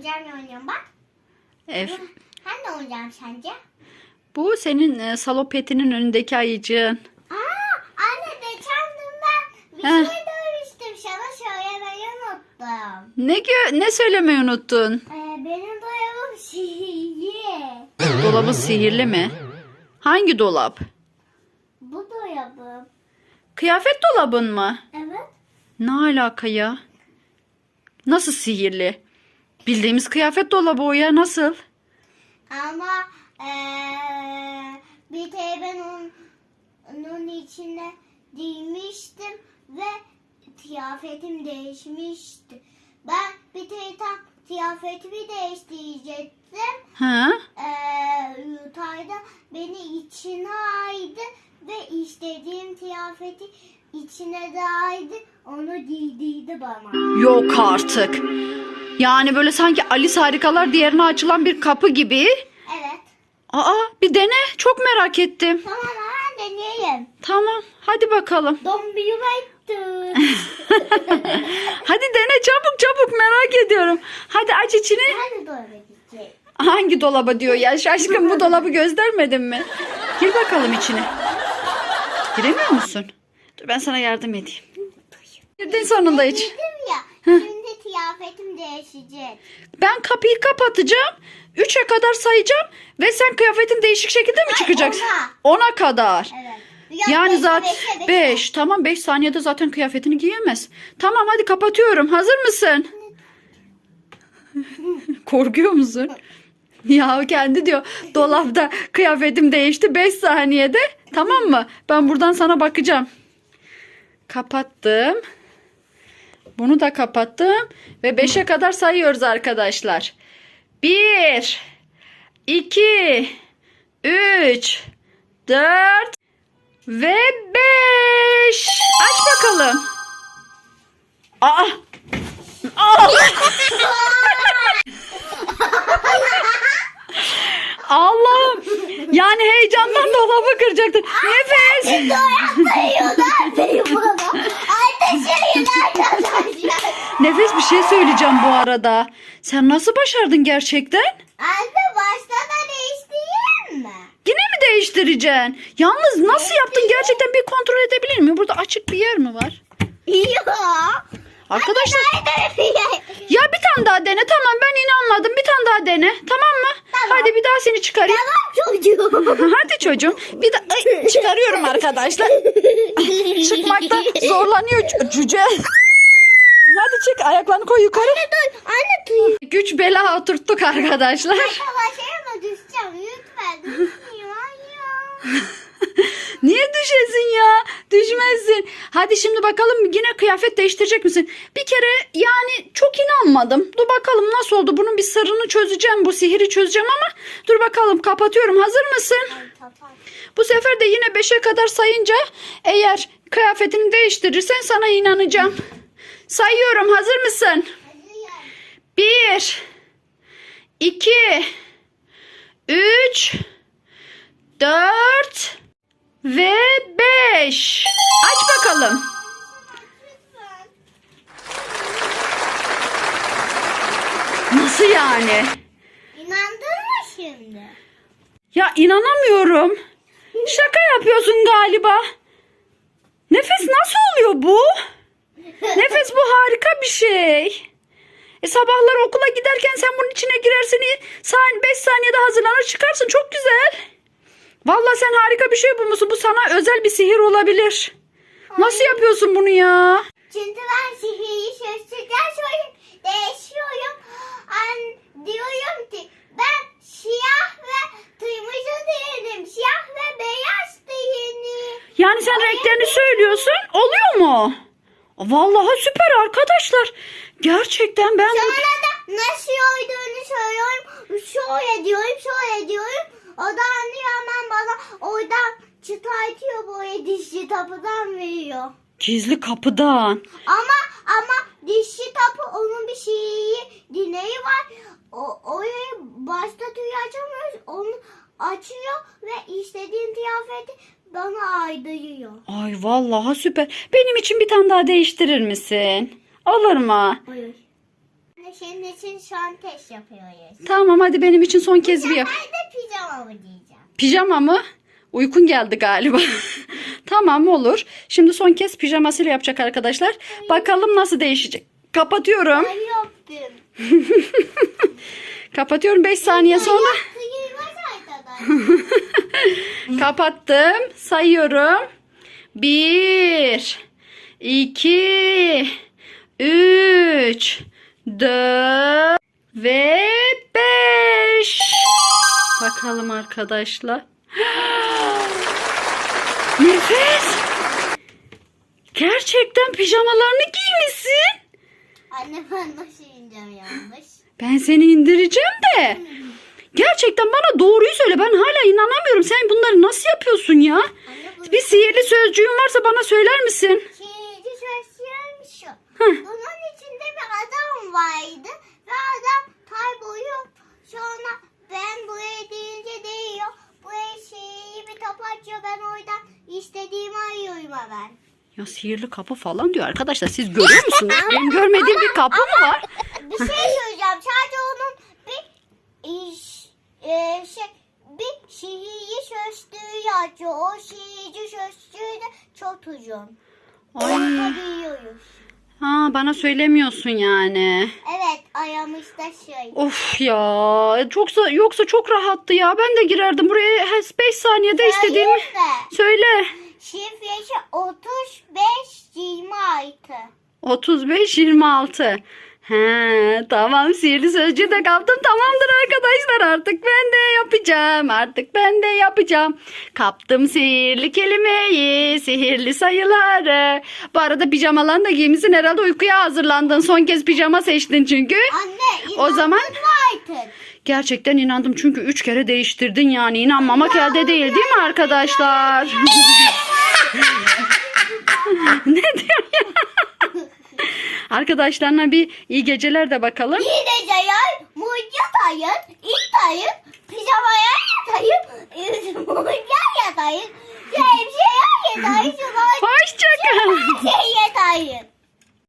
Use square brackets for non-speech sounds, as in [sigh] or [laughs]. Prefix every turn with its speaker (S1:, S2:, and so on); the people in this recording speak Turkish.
S1: oyuncağımla oynuyorum bak. Ben de oynayacağım sence?
S2: bu senin e, salopetinin önündeki ayıcığın.
S1: Aa, anne geçen gün ben bir
S2: Heh.
S1: şey demiştim. Sana söylemeyi unuttum.
S2: Ne gö- ne söylemeyi unuttun?
S1: Ee, benim dolabım [laughs] sihirli.
S2: Dolabın sihirli mi? Hangi dolap?
S1: Bu dolabım.
S2: Kıyafet dolabın mı?
S1: Evet.
S2: Ne alaka ya? Nasıl sihirli? Bildiğimiz kıyafet dolabı o ya nasıl?
S1: Ama eee bir kere ben onun, onun içine giymiştim ve kıyafetim değişmişti. Ben bir kere tam kıyafetimi değiştirecektim.
S2: Ha?
S1: Eee Yutay'da beni içine aydı ve istediğim kıyafeti içine de aydı. Onu giydirdi bana.
S2: Yok artık. Yani böyle sanki Alice Harikalar diğerine açılan bir kapı gibi.
S1: Evet.
S2: Aa bir dene. Çok merak ettim.
S1: Tamam hemen deneyelim.
S2: Tamam. Hadi bakalım. [laughs]
S1: Dombiyi baktım. [laughs]
S2: Hadi dene çabuk çabuk merak ediyorum. Hadi aç içini.
S1: Hadi dolaba gideceğiz.
S2: Hangi dolaba diyor ya şaşkın bu dolabı göstermedin mi? Gir bakalım içine. Giremiyor musun? Dur ben sana yardım edeyim. Girdin sonunda iç.
S1: Dedim ya şimdi kıyafetim değişecek.
S2: Ben kapıyı kapatacağım. Üçe kadar sayacağım. Ve sen kıyafetin değişik şekilde mi çıkacaksın? Ona kadar.
S1: Evet.
S2: Yani zaten
S1: beşe, beşe.
S2: 5. Tamam 5 saniyede zaten kıyafetini giyemez. Tamam hadi kapatıyorum. Hazır mısın? [laughs] Korkuyor musun? Ya kendi diyor dolapta kıyafetim değişti 5 saniyede. Tamam mı? Ben buradan sana bakacağım. Kapattım. Bunu da kapattım. Ve 5'e kadar sayıyoruz arkadaşlar. 1 2 3 4 ve 5. Aç bakalım. Aa! Aa! Allah'ım. Yani heyecandan dolabı kıracaktın. Nefes. Nefes bir şey söyleyeceğim bu arada. Sen nasıl başardın gerçekten?
S1: Anne başta da değiştireyim mi?
S2: Yine mi değiştireceksin? Yalnız nasıl yaptın gerçekten bir kontrol edebilir miyim? Burada açık bir yer mi var?
S1: Yok.
S2: Arkadaşlar
S1: Nerede?
S2: ya bir tane daha dene tamam ben inanmadım bir tane daha dene tamam mı?
S1: Tamam.
S2: Hadi bir daha seni çıkarayım.
S1: Tamam çocuğum. [laughs]
S2: Hadi çocuğum bir daha Ay, çıkarıyorum arkadaşlar. [laughs] Çıkmakta zorlanıyor cüce. Hadi çık ayaklarını koy yukarı.
S1: Dur anne tuyum.
S2: Güç bela oturttuk arkadaşlar.
S1: Arkadaşlarıma düşeceğim lütfen. Düşmüyor.
S2: Niye düşesin ya? Düşmezsin. Hadi şimdi bakalım yine kıyafet değiştirecek misin? Bir kere yani çok inanmadım. Dur bakalım nasıl oldu? Bunun bir sırrını çözeceğim. Bu sihiri çözeceğim ama dur bakalım kapatıyorum. Hazır mısın? Bu sefer de yine 5'e kadar sayınca eğer kıyafetini değiştirirsen sana inanacağım. Sayıyorum. Hazır mısın? Bir, iki, üç, dört ve beş. Aç bakalım. Nasıl yani?
S1: İnandın mı şimdi?
S2: Ya inanamıyorum. Şaka yapıyorsun galiba. Nefes nasıl oluyor bu? Nefes bu harika bir şey. E sabahlar okula giderken sen bunun içine girersin. 5 saniyede hazırlanır çıkarsın. Çok güzel. Vallahi sen harika bir şey bulmuşsun. Bu sana özel bir sihir olabilir. Nasıl yapıyorsun bunu ya?
S1: Çünkü ben sihirli sözcükler söyleyip değişiyorum. An, diyorum ki ben siyah ve kırmızı değilim. Siyah ve beyaz değilim.
S2: Yani sen renklerini söylüyorsun. Oluyor mu? Vallahi süper arkadaşlar. Gerçekten ben...
S1: Sonra da nasıl olduğunu söylüyorum. Şöyle diyorum, şöyle diyorum. O da anlıyor hemen bana oradan çıkartıyor böyle dişli tapıdan veriyor.
S2: Gizli kapıdan.
S1: Ama ama dişli tapı onun bir şeyi dineği var. O, orayı başta tüy açamıyoruz. Onu açıyor ve istediğim kıyafeti bana aydırıyor.
S2: Ay vallahi süper. Benim için bir tane daha değiştirir misin? Olur mu?
S1: Senin için şu an test yapıyoruz.
S2: Tamam hadi benim için son kez bir yap.
S1: Ben de pijamamı giyeceğim.
S2: Pijama mı? Uykun geldi galiba. [laughs] tamam olur. Şimdi son kez pijamasıyla yapacak arkadaşlar. Bakalım nasıl değişecek. Kapatıyorum.
S1: Ben yaptım. [laughs]
S2: Kapatıyorum 5 saniye sonra. [laughs] Kapattım. Sayıyorum. 1 2 3 4 ve 5 Bakalım arkadaşlar. [gasps] Nefes. Gerçekten pijamalarını giymişsin.
S1: Anne ben nasıl ineceğim yanlış?
S2: Ben seni indireceğim de. [laughs] Gerçekten bana doğruyu söyle. Ben hala inanamıyorum. Sen bunları nasıl yapıyorsun ya?
S1: Anne
S2: Bir sihirli sözcüğün varsa bana söyler misin?
S1: Çiğci sözcüğüm şu. Bunun adam vardı. Ve adam kayboluyor. Sonra ben buraya deyince değiyor. Buraya şeyi bir kapı açıyor. Ben oradan istediğimi arıyorum hemen.
S2: Ya sihirli kapı falan diyor arkadaşlar. Siz görüyor musunuz? [laughs] Benim görmediğim bir kapı mı var?
S1: Bir şey söyleyeceğim. Sadece onun bir iş, e, şey bir şehirli sözlüğü yazıyor. O şehirli sözlüğü de çok uzun.
S2: Ay.
S1: Onu biliyoruz.
S2: Ha bana söylemiyorsun yani.
S1: Evet ayağımızda şey.
S2: Of ya. Çoksa yoksa çok rahattı ya. Ben de girerdim buraya 5 saniyede istediğimi.
S1: Hayır da.
S2: Söyle.
S1: Şifresi 35 26.
S2: 35 26. He, tamam sihirli sözcüğü de kaptım. Tamamdır arkadaşlar artık ben de yapacağım. Artık ben de yapacağım. Kaptım sihirli kelimeyi, sihirli sayıları. Bu arada pijamalarını da giymişsin herhalde uykuya hazırlandın. Son kez pijama seçtin çünkü.
S1: Anne
S2: O zaman-
S1: artık?
S2: Gerçekten inandım çünkü 3 kere değiştirdin yani. inanmamak elde değil değil mi arkadaşlar? [laughs] ne diyor ya? Arkadaşlarına bir iyi geceler de bakalım.
S1: İyi geceler. Mutlu yatayım. İyi yatayım. Pijamaya yatayım. Mutlu yatayım. Şemsiye yatayım. [laughs] Hoşçakalın. Şemsiye yatayım.